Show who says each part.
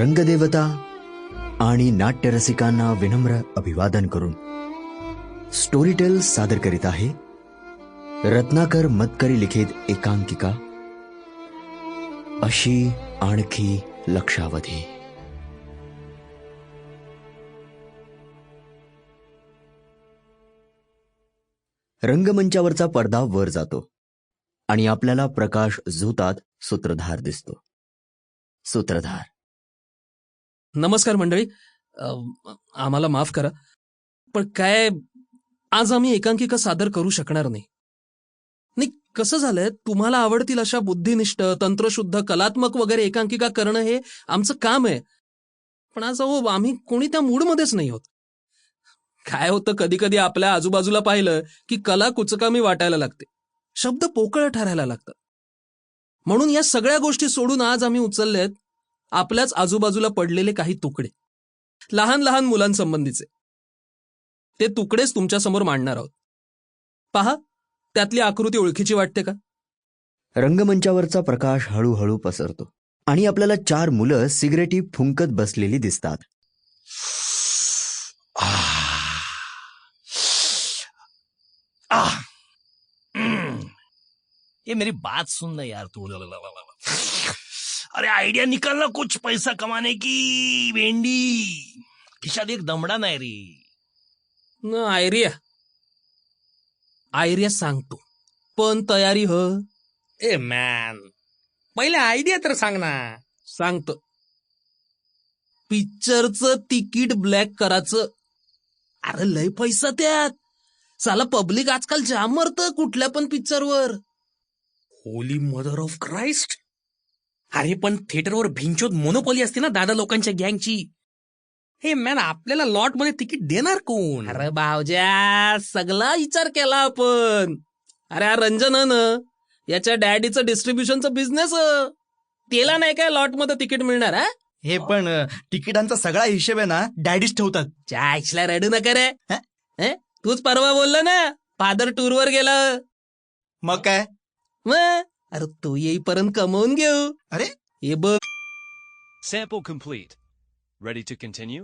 Speaker 1: रंगदेवता आणि नाट्यरसिकांना विनम्र अभिवादन करून स्टोरीटेल सादर करीत आहे रत्नाकर मतकरी लिखित एकांकिका. अशी आणखी लक्षावधी. रंगमंचावरचा पडदा वर जातो आणि आपल्याला प्रकाश झोतात सूत्रधार दिसतो. सूत्रधार.
Speaker 2: नमस्कार मंडळी. आम्हाला माफ करा. पण काय आज आम्ही एकांकिका सादर करू शकणार नाही. नाही कसं झालंय? तुम्हाला आवडतील अशा बुद्धिनिष्ठ तंत्रशुद्ध कलात्मक वगैरे एकांकिका करणं हे आमचं काम आहे. पण आज अहो आम्ही कोणी त्या मूडमध्येच नाही होत काय होतं? कधी कधी आपल्या आजूबाजूला पाहिलं की कला कुचकामी वाटायला लागते. शब्द पोकळ ठरायला लागतात. म्हणून या सगळ्या गोष्टी सोडून आज आम्ही उचललेत आपल्याच आजूबाजूला पडलेले काही तुकडे. लहान लहान मुलांसंबंधीचे. ते तुकडेच तुमच्यासमोर मांडणार आहोत. पहा त्यातली आकृती ओळखीची वाटते का?
Speaker 1: रंगमंचावरचा प्रकाश हळूहळू पसरतो आणि आपल्याला चार मुलं सिगरेटी फुंकत बसलेली दिसतात।
Speaker 3: ये मेरी बात सुन ना यार तू. अरे आइडिया निकल ना कुछ पैसा कमाने की भेंडी. खिशात एक दमडा नाही रे.
Speaker 2: न आयरिया. आयरिया सांगतो पण तयारी ह.
Speaker 4: ए मॅन पहिले आयडिया तर सांग ना.
Speaker 2: सांगतो. पिक्चरचं तिकीट ब्लॅक करायचं. अरे लय पैसा त्यात. साला पब्लिक आजकाल जाम मरतं कुठल्या पण पिक्चरवर.
Speaker 4: होली मदर ऑफ क्राइस्ट अरे पण थिएटरवर भिंचोद मोनोपॉली असते ना दादा लोकांच्या गँगची? हे मॅन आपल्याला लॉटमध्ये तिकीट देणार कोण?
Speaker 2: अरे भावज्या सगळा विचार केला आपण. अरे हा रंजन ना याच्या डॅडीचं डिस्ट्रीब्युशनचं बिझनेस त्याला नाही काय लॉटमध्ये तिकीट मिळणार हा?
Speaker 5: हे पण अ, तिकिटांचा सगळा हिशेब आहे ना डॅडीच ठेवतात.
Speaker 2: चायला रडू नका रे.
Speaker 5: ह?
Speaker 2: हे? तूच परवा बोलला ना फादर टूरवर गेला.
Speaker 5: मग काय?
Speaker 2: मग? अरे तू येईपर्यंत कमवून घेऊ
Speaker 5: अरे?
Speaker 2: हे बघ
Speaker 6: Sample complete. Ready to continue?